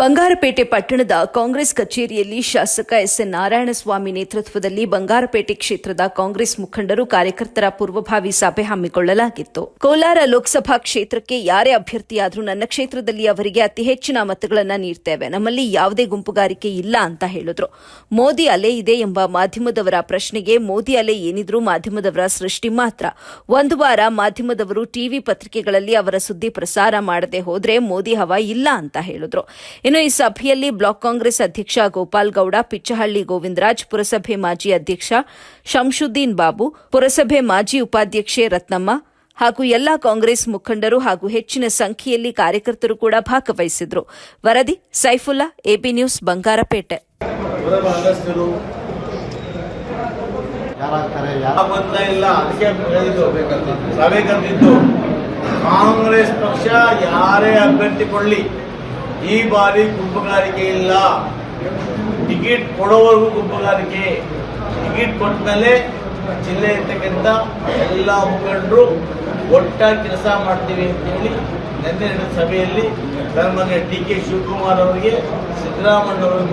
ಬಂಗಾರಪೇಟೆ ಪಟ್ಟಣದ ಕಾಂಗ್ರೆಸ್ ಕಚೇರಿಯಲ್ಲಿ ಶಾಸಕ ಎಸ್ ಎನ್ ನಾರಾಯಣಸ್ವಾಮಿ ನೇತೃತ್ವದಲ್ಲಿ ಬಂಗಾರಪೇಟೆ ಕ್ಷೇತ್ರದ ಕಾಂಗ್ರೆಸ್ ಮುಖಂಡರು ಕಾರ್ಯಕರ್ತರ ಪೂರ್ವಭಾವಿ ಸಭೆ ಹಮ್ಮಿಕೊಳ್ಳಲಾಗಿತ್ತು. ಕೋಲಾರ ಲೋಕಸಭಾ ಕ್ಷೇತ್ರಕ್ಕೆ ಯಾರೇ ಅಭ್ಯರ್ಥಿಯಾದರೂ ನನ್ನ ಕ್ಷೇತ್ರದಲ್ಲಿ ಅವರಿಗೆ ಅತಿ ಹೆಚ್ಚಿನ ಮತಗಳನ್ನು ನೀಡ್ತೇವೆ. ನಮ್ಮಲ್ಲಿ ಯಾವುದೇ ಗುಂಪುಗಾರಿಕೆ ಇಲ್ಲ ಅಂತ ಹೇಳಿದ್ರು. ಮೋದಿ ಅಲೆ ಇದೆ ಎಂಬ ಮಾಧ್ಯಮದವರ ಪ್ರಶ್ನೆಗೆ ಮೋದಿ ಅಲೆ ಏನಿದ್ರೂ ಮಾಧ್ಯಮದವರ ಸೃಷ್ಟಿ ಮಾತ್ರ. ಒಂದು ವಾರ ಮಾಧ್ಯಮದವರು ಟಿವಿ ಪತ್ರಿಕೆಗಳಲ್ಲಿ ಅವರ ಸುದ್ದಿ ಪ್ರಸಾರ ಮಾಡದೆ ಹೋದ್ರೆ ಮೋದಿ ಹವಾ ಇಲ್ಲ ಅಂತ ಹೇಳಿದ್ರು. ಇನ್ನು ಈ ಸಭೆಯಲ್ಲಿ ಬ್ಲಾಕ್ ಕಾಂಗ್ರೆಸ್ ಅಧ್ಯಕ್ಷ ಗೋಪಾಲ್ ಗೌಡ ಪಿಚ್ಚಹಳ್ಳಿ ಗೋವಿಂದರಾಜ್, ಪುರಸಭೆ ಮಾಜಿ ಅಧ್ಯಕ್ಷ ಶಂಶುದ್ದೀನ್ ಬಾಬು, ಪುರಸಭೆ ಮಾಜಿ ಉಪಾಧ್ಯಕ್ಷೆ ರತ್ನಮ್ಮ ಹಾಗೂ ಎಲ್ಲಾ ಕಾಂಗ್ರೆಸ್ ಮುಖಂಡರು ಹಾಗೂ ಹೆಚ್ಚಿನ ಸಂಖ್ಯೆಯಲ್ಲಿ ಕಾರ್ಯಕರ್ತರು ಕೂಡ ಭಾಗವಹಿಸಿದ್ರು. ವರದಿ Saifulla, AB news, Bangarapete. Congress ಪಕ್ಷ, ಯಾರೇ ಅಭ್ಯರ್ಥಿ ಈ ಬಾರಿ ಗುಂಪುಗಾರಿಕೆ ಇಲ್ಲ. ಟಿಕೆಟ್ ಕೊಡೋವರೆಗೂ ಗುಂಪುಗಾರಿಕೆ. ಟಿಕೆಟ್ ಕೊಟ್ಟ ಮೇಲೆ ಜಿಲ್ಲೆ ಇರ್ತಕ್ಕಂಥ ಎಲ್ಲ ಮುಖಂಡರು ಒಟ್ಟಾಗಿ ಕೆಲಸ ಮಾಡ್ತೀವಿ ಅಂತೇಳಿ ನಿನ್ನೆ ನಡೆದ ಸಭೆಯಲ್ಲಿ ಸನ್ಮಾನ್ಯ ಡಿ ಕೆ ಶಿವಕುಮಾರ್ ಅವರಿಗೆ ಸಿದ್ದರಾಮಯ್ಯ